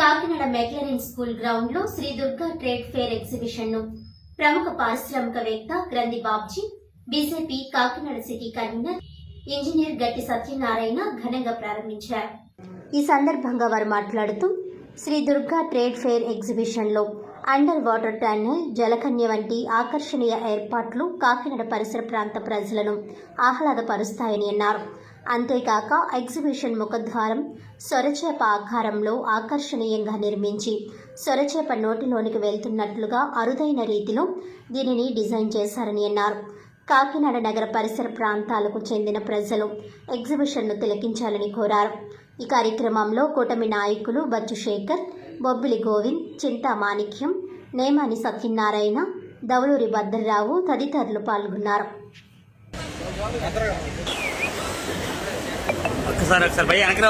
Kakinada McLaurin school గ్రౌండ్లో Shri Durga trade fair ఎగ్జిబిషన్ను ప్రముఖ పారిశ్రామికవేత్త Granthi Babji BJP Kakinada city convener engineer Gatti Satyanarayana ఘనంగా ప్రారంభించారు. ఈ సందర్భంగా వారు మాట్లాడుతూ శ్రీ దుర్గా ట్రేడ్ ఫేర్ ఎగ్జిబిషన్లో అండర్ వాటర్ టన్నెల్ జలకన్య వంటి ఆకర్షణీయ ఏర్పాట్లు కాకినాడ పరిసర ప్రాంత ప్రజలను ఆహ్లాదపరుస్తాయని అన్నారు. అంతేకాక ఎగ్జిబిషన్ ముఖద్వారం సొరచేప ఆకారంలో ఆకర్షణీయంగా నిర్మించి సొరచేప నోటిలోనికి వెళ్తున్నట్లుగా అరుదైన రీతిలో దీనిని డిజైన్ చేశారని అన్నారు. కాకినాడ నగర పరిసర ప్రాంతాలకు చెందిన ప్రజలు ఎగ్జిబిషన్ను తిలకించాలని కోరారు. ఈ కార్యక్రమంలో కూటమి నాయకులు బచ్చు శేఖర్ బొబ్బిలి గోవింద్ చింతా మాణిక్యం నేమాని సత్యనారాయణ దౌలూరి భద్రరావు తదితరులు పాల్గొన్నారు. ఒక్కసారి ఒకసారి భయ్య వెనక్కి రా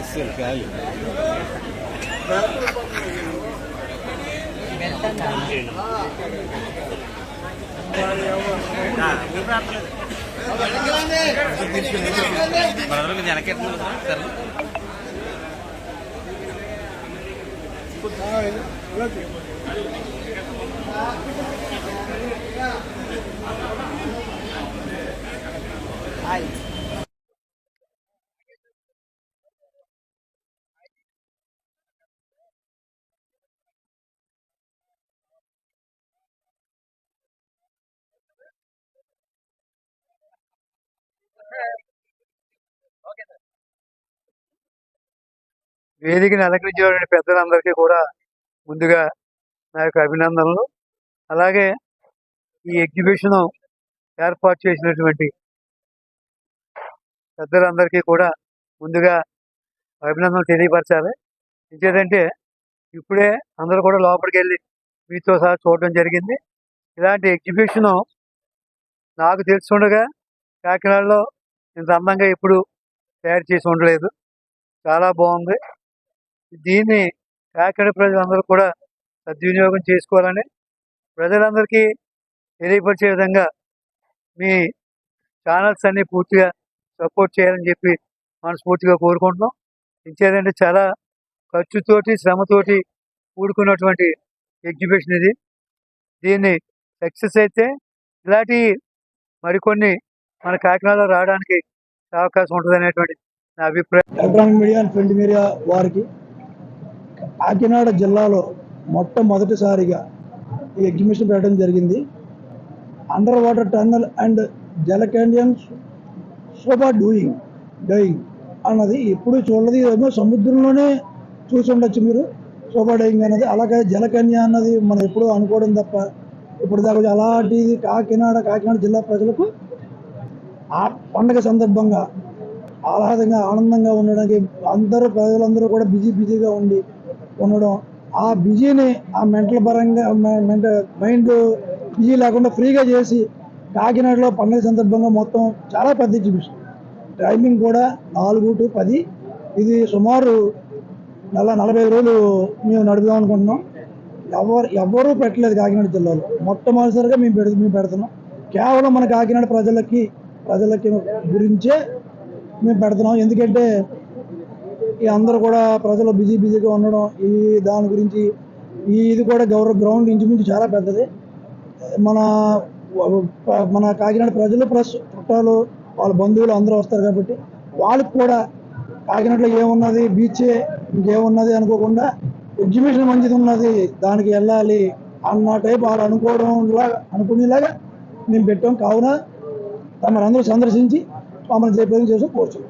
hasil kayu. Ay. వేదికని అలంకరించినటువంటి పెద్దలందరికీ కూడా ముందుగా నా యొక్క అభినందనలు. అలాగే ఈ ఎగ్జిబిషన్ ఏర్పాటు చేసినటువంటి పెద్దలందరికీ కూడా ముందుగా అభినందనలు తెలియపరచాలి. ఇంకేదంటే ఇప్పుడే అందరూ కూడా లోపలికి వెళ్ళి మీతో సహా చూడడం జరిగింది. ఇలాంటి ఎగ్జిబిషన్ నాకు తెలుసుండగా కాకినాడలో ఇంత అందంగా ఎప్పుడు తయారు చేసి ఉండలేదు. చాలా బాగుంది దీన్ని కాకినాడ ప్రజలందరూ కూడా సద్వినియోగం చేసుకోవాలని ప్రజలందరికీ తెలియపరిచే విధంగా మీ ఛానల్స్ అన్ని పూర్తిగా సపోర్ట్ చేయాలని చెప్పి మనస్ఫూర్తిగా కోరుకుంటున్నాం. ఇంకేదంటే చాలా ఖర్చుతోటి శ్రమతోటి కూడుకున్నటువంటి ఎగ్జిబిషన్ ఇది. దీన్ని సక్సెస్ అయితే ఇలాంటి మరికొన్ని మన కాకినాడలో రావడానికి అవకాశం ఉంటుంది అనేటువంటి నా అభిప్రాయం. Electronic media and print media వారికి కాకినాడ జిల్లాలో మొట్టమొదటిసారిగా ఈ ఎగ్జిబిషన్ పెట్టడం జరిగింది. అండర్ వాటర్ టన్నల్ అండ్ జల క్యాండియన్స్ సోబా డూయింగ్ డైయింగ్ అన్నది ఎప్పుడు చూడలేదు. ఏమో సముద్రంలోనే చూసి ఉండొచ్చు మీరు. సూపర్ డైయింగ్ అన్నది అలాగే జలకన్య అన్నది మనం ఎప్పుడూ అనుకోవడం తప్ప ఇప్పుడు దాకా అలాంటిది కాకినాడ కాకినాడ జిల్లా ప్రజలకు ఆ పండగ సందర్భంగా ఆహ్లాదంగా ఆనందంగా ఉండడానికి అందరూ ప్రజలందరూ కూడా బిజీ బిజీగా ఉండి ఉండడం ఆ బిజీని ఆ మెంటల్ పరంగా మెంట మైండ్ బిజీ లేకుండా ఫ్రీగా చేసి కాకినాడలో పండుగ సందర్భంగా మొత్తం చాలా పెద్ద ఎగ్జిబిషన్. టైమింగ్ కూడా నాలుగు టు పది. ఇది సుమారు నెల నలభై రోజులు మేము నడుపుదాం అనుకుంటున్నాం. ఎవరు ఎవరూ పెట్టలేదు కాకినాడ జిల్లాలో. మొట్టమొదటిసారిగా మేము పెడు మేము పెడుతున్నాం. కేవలం మన కాకినాడ ప్రజలకి ప్రజలకి గురించే మేము పెడుతున్నాం. ఎందుకంటే ఈ అందరూ కూడా ప్రజలు బిజీ బిజీగా ఉండడం ఈ దాని గురించి ఈ ఇది కూడా గౌరవ గ్రౌండ్ ఇంచుమించు చాలా పెద్దది. మన మన కాకినాడ ప్రజలు ప్లస్ చుట్టాలు వాళ్ళ బంధువులు అందరూ వస్తారు కాబట్టి వాళ్ళకి కూడా కాకినాడలో ఏమున్నది బీచే ఇంకేమున్నది అనుకోకుండా ఎగ్జిబిషన్ మంచిది ఉన్నది దానికి వెళ్ళాలి అన్న టైప్ వాళ్ళు అనుకోవడం లాగా అనుకునేలాగా మేము పెట్టాం. కావున తమరందరూ సందర్శించి మమ్మల్ని చెప్పేది చేసి పోవచ్చు.